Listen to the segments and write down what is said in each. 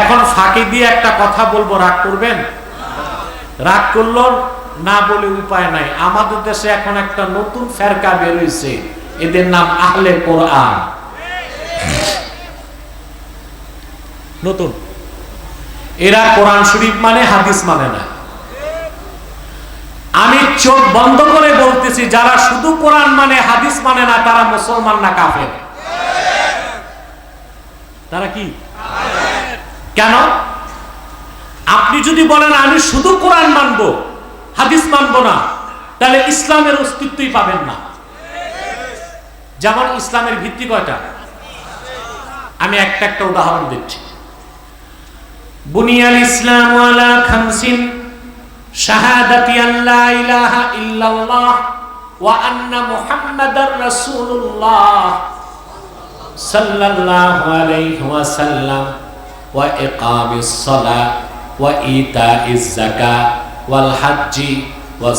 এখন ফাঁকি দিয়ে একটা কথা বলব, রাগ করবেন? রাগ করল, না বলে উপায় নাই। আমাদের দেশে এখন একটা নতুন ফেরকা বেরোইছে এদের নাম আহলে কোরআন। নতুন। এরা কোরআন শরীফ মানে হাদিস মানে না। আমি চোখ বন্ধ করে বলতেছি, যারা শুধু কোরআন মানে হাদিস মানে না, তারা মুসলমান না, কাফের। তারা কি? কেন? আপনি যদি বলেন, আমি শুধু কোরআন মানব, হাদিস মানব না, তাহলে ইসলামের অস্তিত্বই পাবেন না। যেমন ইসলামের ভিত্তি কয়টা? আমি একটা একটা উদাহরণ দিচ্ছি। বুনিয়াল ইসলাম আলা খামসিন, শাহাদাতি আল্লা ইলাহা ইল্লাল্লাহ ওয়া আন্না মুহাম্মাদার রাসূলুল্লাহ সাল্লাল্লাহু আলাইহি ওয়াসাল্লাম। সালাহ ওয়া ইতাইজ যাকাত ওয়াল হজ্জি ওয়া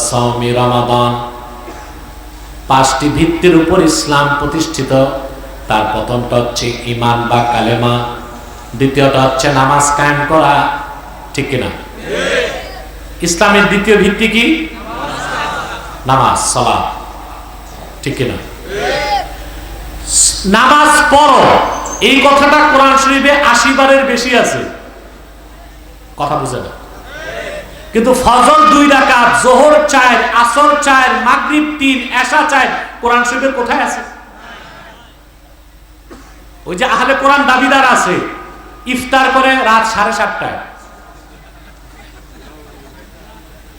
পাঁচটি ভিত্তির উপর ইসলাম প্রতিষ্ঠিত। তার প্রথমটা হচ্ছে ইমান বা কালেমা। দ্বিতীয়টা হচ্ছে নামাজ কায়েম করা। ঠিক কিনা? ইসলামের দ্বিতীয় ভিত্তি কি? নামাজ সলা ঠিক কিনা? নামাজ পড়ো। এই কথাটা কোরআন শরীফে আশি বারের বেশি আছে। কথা বুঝে না। কিন্তু ফজর দুই রাকাত, জোহর চার, আসর চার, মাগরিব তিন, এশা চার, কোরআন শরীফের কোথায় আছে? ওই যে আহলে কোরআন দাবিদার আছে, ইফতার করে রাত সাড়ে সাতটায়।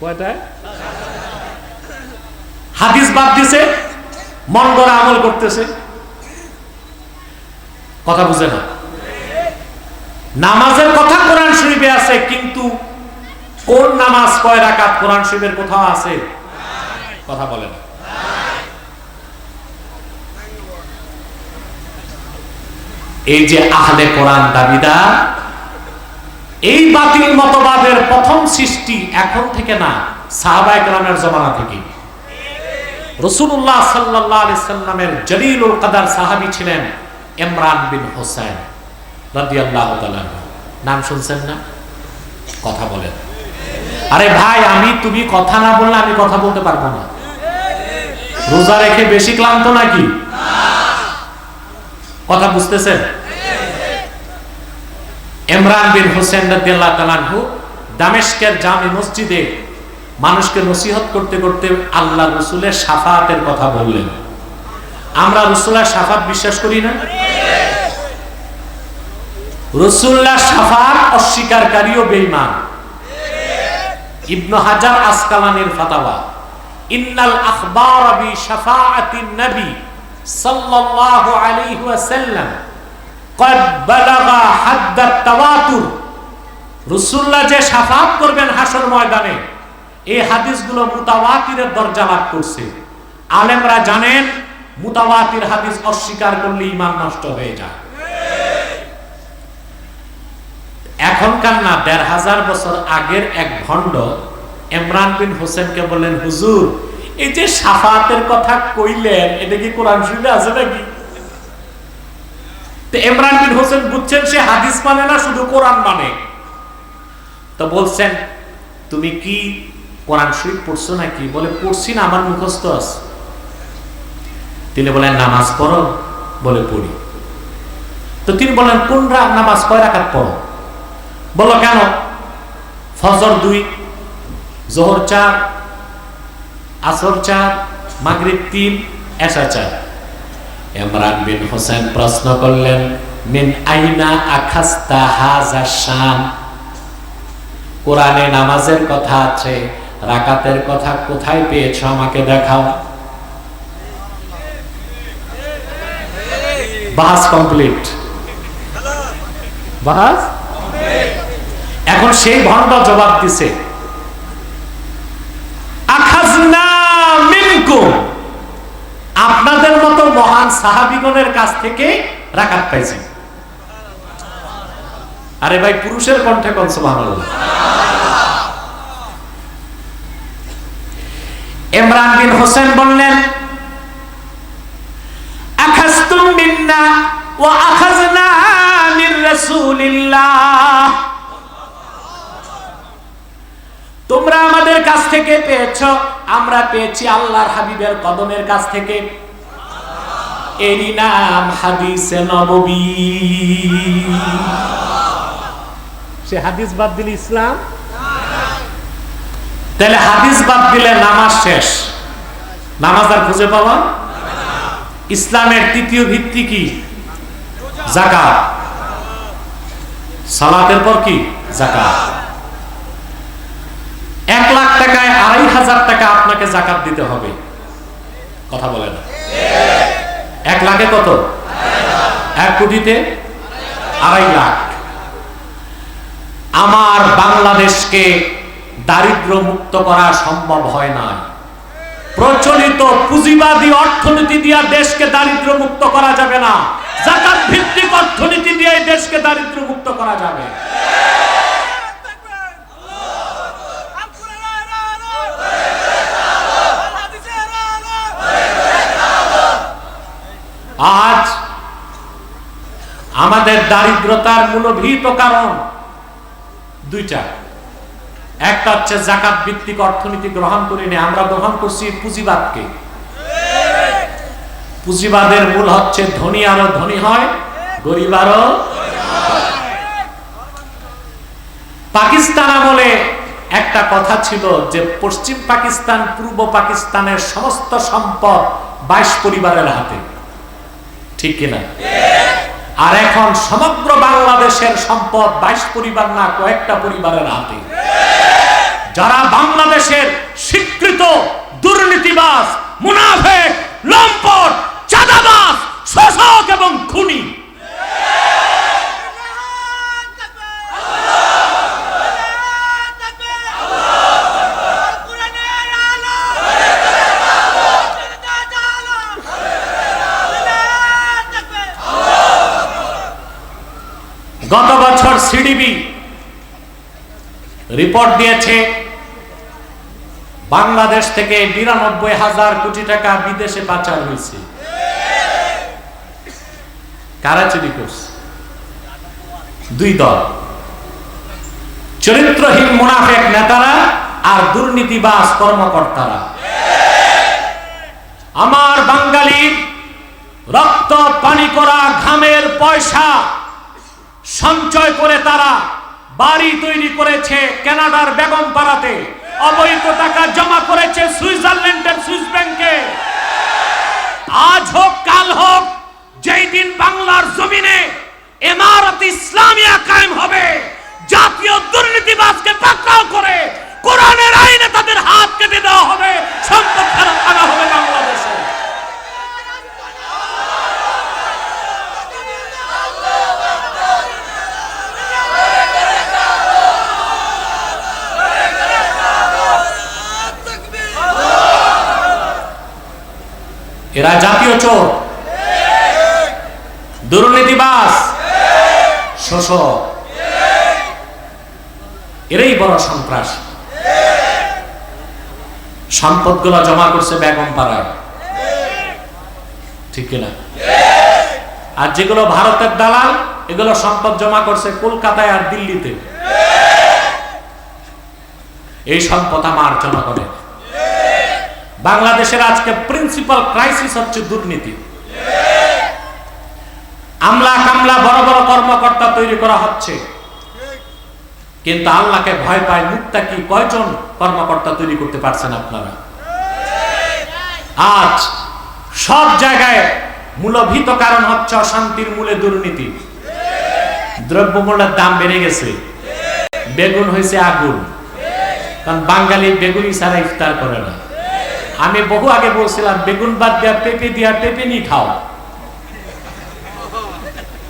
কয়টায়? হাদিস বাদ দিছে, মন গড়া আমল করতেছে। কথা বুঝে না। নামাজের কথা কোরআন শরীফে আছে, কিন্তু কোন নামাজ কয় রাকাত কোরআন শরীফের কোথাও আছে? কথা বলে না। এই যে আহলে কোরআন দাবিদার, এই বাতিল মতবাদের প্রথম সৃষ্টি এখন থেকে না সাহাবায় কেরামের জমানা থেকে রসুল্লাহ সাল্লাহ সাল্লামের জলিলুল কাদার সাহাবি ছিলেন। ইমরান বিন হোসেন রাদিয়াল্লাহু নাম শুনছেন না? কথা বলেন। আরে ভাই, আমি তুমি কথা না বললে আমি কথা বলতে পারব না। রোজা রেখে বেশি ক্লান্ত নাকি? কথা বুঝতেছেন? ইমরান বিন হোসেন রাদিয়াল্লাহু তাআলা দামেস্কের জামি মসজিদে মানুষকে নসিহত করতে করতে আল্লাহ রসুলের সাফাতের কথা বললেন। আমরা রসুল্লাহ সাফাত বিশ্বাস করি না? রসুল্লাহ সাফার অস্বীকারী ও বেইমান ইবনু হাজার আসকালানের ফাতাওয়া। ইন্নাল আখবার বি শাফাআতিন নবী সাল্লাল্লাহু আলাইহি ওয়াসাল্লাম কদ বালাগা হাদ্দাত তাওয়াতুর। রাসূলুল্লাহ যে শাফাআত করবেন হাশর ময়দানে, এই হাদিসগুলো মুতাওয়াতিরের দরজা লাভ করছে। আলেমরা জানেন, মুতাওয়াতির হাদিস অস্বীকার করলে ঈমান নষ্ট হয়ে যায়। এখনকার না, দেড় হাজার বছর আগের এক ভণ্ড, ইমরান বিন হোসেনকে বললেন, হুজুর, এই যে সাফাতের কথা কইলেন, এটা কি কোরআন শরীফে আছে নাকি? ইমরান বিন হোসেন বুঝছেন সে হাদিস মানে না, শুধু কোরআন মানে। তো বলছেন, তুমি কি কোরআন শরীফ পড়ছো নাকি? বলে, পড়ছি না, আমার মুখস্থ আছে। তিনি বলেন, নামাজ পড়ো? বলে, পড়ি। তো তিনি বলেন, কোন নামাজ কয় রাখার পড়ো? বলো কেন? ফজর দুই জোহর চার আসর চার মাগরিব তিন এসা চার। ইমরান বিন হোসেন প্রশ্ন করলেন মিন আইনা আখাস্তা হাজা শান? কোরআনে নামাজের কথা আছে রাকাতের কথা কোথায় পেয়েছ আমাকে দেখাও। বাহাস কমপ্লিট। বাহাস এখন সেই ভণ্ড জবাব দিছে আপনাদের মতো মহান সাহাবিগণের কাছ থেকে রাখাত পাইছি। আরে ভাই, পুরুষের কণ্ঠে কোন ইমরান বিন হোসেন বললেন, আখাজতুম মিন্না ওয়া তোমরা আমাদের কাছ থেকে পেয়েছ, আমরা পেয়েছি আল্লাহর হাবিবের কদমের কাছ থেকে। এরি নাম হাদিসে সে হাদিস বাদ দিলে ইসলাম? তাহলে হাদিস বাদ দিলে নামাজ শেষ। নামাজ আর খুঁজে পাওয়া? ইসলামের তৃতীয় ভিত্তি কি? জাকাত। সালাতের পর কি? জাকাত এক লাখ টাকায় আড়াই হাজার টাকা আপনাকে জাকাত দিতে হবে। কথা বলে না। এক লাখে কত? এক কোটিতে আড়াই লাখ। আমার বাংলাদেশকে দারিদ্র মুক্ত করা সম্ভব হয় না। প্রচলিত পুঁজিবাদী অর্থনীতি দিয়ে দেশকে দারিদ্র মুক্ত করা যাবে না। জাকাত ভিত্তিক অর্থনীতি দিয়ে দেশকে দারিদ্র মুক্ত করা যাবে। আজ আমাদের দারিদ্রতার মূলভীত কারণ দুইটা। একটা হচ্ছে জাকাত ভিত্তিক অর্থনীতি গ্রহণ করিনি আমরা গ্রহণ করছি পুঁজিবাদকে। পুঁজিবাদের মূল হচ্ছে ধনী আরও ধনী হয়, গরিব আরও পাকিস্তান আমলে একটা কথা ছিল যে পশ্চিম পাকিস্তান, পূর্ব পাকিস্তানের সমস্ত সম্পদ বাইশ পরিবারের হাতে। ঠিক কিনা? আর এখন সমগ্র বাংলাদেশের সম্পদ বাইশ পরিবার না, কয়েকটা পরিবারের হাতে। যারা বাংলাদেশের স্বীকৃত দুর্নীতিবাস মুনাফেক, লম্পট চাঁদাবাজ, শোষক এবং খুনি। গত বছর সিডিবি রিপোর্ট দিয়েছে, বাংলাদেশ থেকে নিরানব্বই হাজার কোটি টাকা বিদেশে পাচার হয়েছে। কারা চুরি করছে? দুই দল। চরিত্রহীন মুনাফেক নেতারা আর দুর্নীতিবাজ কর্মকর্তারা। আমার বাঙালির রক্ত, পানি করা, ঘামের পয়সা সঞ্চয় করে তারা বাড়ি তৈরি করেছে কানাডার বেগম পাড়াতে। অবৈধ টাকা জমা করেছে সুইজারল্যান্ডের সুইস ব্যাংকে আজ হোক কাল হোক যেই দিন বাংলার জমিনে এমারত ইসলামিয়া কায়েম হবে জাতীয় দুর্নীতিবাজকে পাকড়াও করে কোরআনের আইনে তাদের হাত কেটে দেওয়া হবে সম্পদ ফেরত আনা হবে বাংলাদেশে এরা জাতীয় চোর। দুর্নীতিবাস শোষক। এরাই বড় সন্ত্রাস। সম্পদগুলো জমা করছে বেগম পাড়ায় ঠিক কিনা? আর যেগুলো ভারতের দালাল, এগুলো সম্পদ জমা করছে কলকাতায় আর দিল্লিতে। এই সম্পদ আমার জনগণের। বাংলাদেশের আজকে প্রিন্সিপাল ক্রাইসিস হচ্ছে দুর্নীতি। আমলা কামলা বড় বড় কর্মকর্তা তৈরি করা হচ্ছে। কিন্তু আল্লাহকে ভয় পায় মুক্তা কি কয়জন কর্মকর্তা তৈরি করতে পারছেন আপনারা? আজ সব জায়গায় মূলভীত কারণ হচ্ছে অশান্তির মূলে দুর্নীতি। দ্রব্যমূল্যের দাম বেড়ে গেছে। বেগুন হয়েছে আগুন। কারণ বাঙালি বেগুনি ছাড়া ইফতার করে না। আমি বহু আগে বলছিলাম, বেগুন বাদ দেওয়া পেঁপে দিয়া পেঁপে নি খাও।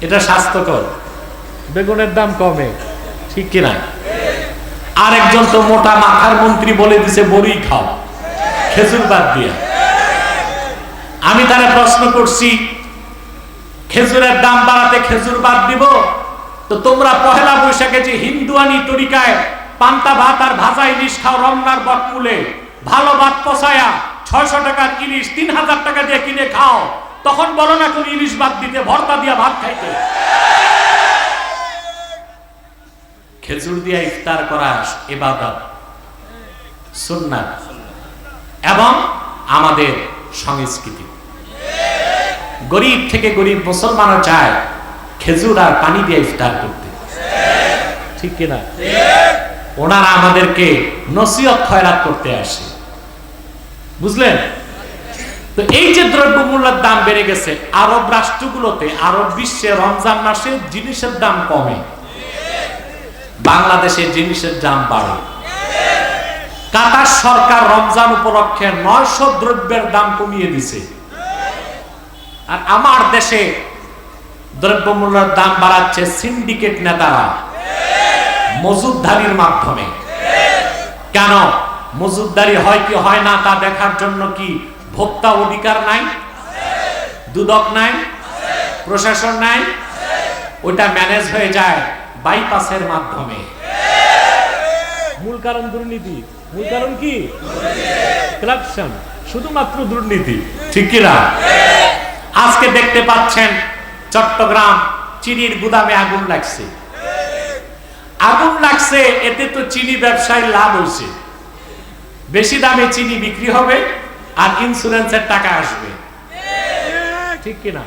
এটা স্বাস্থ্যকর। বেগুনের দাম কমে, ঠিক কিনা আর একজন তো মোটা মাথার মন্ত্রী বলে দিছে, বড়ি খাও, খেজুর বাদ দিয়া। আমি তারা প্রশ্ন করছি, খেজুরের দাম বাড়াতে খেজুর বাদ দিব? তো তোমরা পহেলা বৈশাখে যে হিন্দুয়ানি তরিকায় পান্তা ভাত আর ভাজা ইলিশ খাও, রমনার বটমূলে। ভালো ভাত পচায়া ছয়শো টাকার ইলিশ, তিন হাজার টাকা দিয়ে কিনে খাও। তখন বলো না কোন ইলিশ বাদ দিতে, ভর্তা দিয়া ভাত খাইতে। খেজুর দিয়া ইফতার করা এবাদত সুন্নাত। এবং আমাদের সংস্কৃতি। গরিব থেকে গরিব মুসলমানও চায় খেজুর আর পানি দিয়ে ইফতার করতে। ঠিক কিনা? ওনারা আমাদেরকে নসিহত খয়রাত করতে আসে। বুঝলেন? তো এই যে দ্রব্যমূল্যের দাম বেড়ে গেছে, আরব রাষ্ট্রগুলোতে, আরব বিশ্বে রমজান মাসে জিনিসের দাম কমে। বাংলাদেশে জিনিসের দাম বাড়ে। কাতার সরকার রমজান উপলক্ষে নয়শো দ্রব্যের দাম কমিয়ে দিছে। আর আমার দেশে দ্রব্যমূল্যের দাম বাড়াচ্ছে সিন্ডিকেট নেতারা মজুদদারির মাধ্যমে। কেন? মজুদদারি হয় কি হয় না তা দেখার জন্য কি ভোক্তা অধিকার নাই? দুদক নাই? প্রশাসন নাই? ওটা ম্যানেজ হয়ে যায় বাইপাসের মাধ্যমে। মূল কারণ দুর্নীতি। মূল কারণ কি? কারাপশন শুধুমাত্র দুর্নীতি। ঠিক কিনা আজকে দেখতে পাচ্ছেন চট্টগ্রাম চিনির গুদামে আগুন লাগছে। আগুন লাগছে এতে তো চিনি ব্যবসায় লাভ হয়েছে। বেশি দামে চিনি বিক্রি হবে আর ইন্স্যুরেন্সের টাকা আসবে। ঠিক কিনা?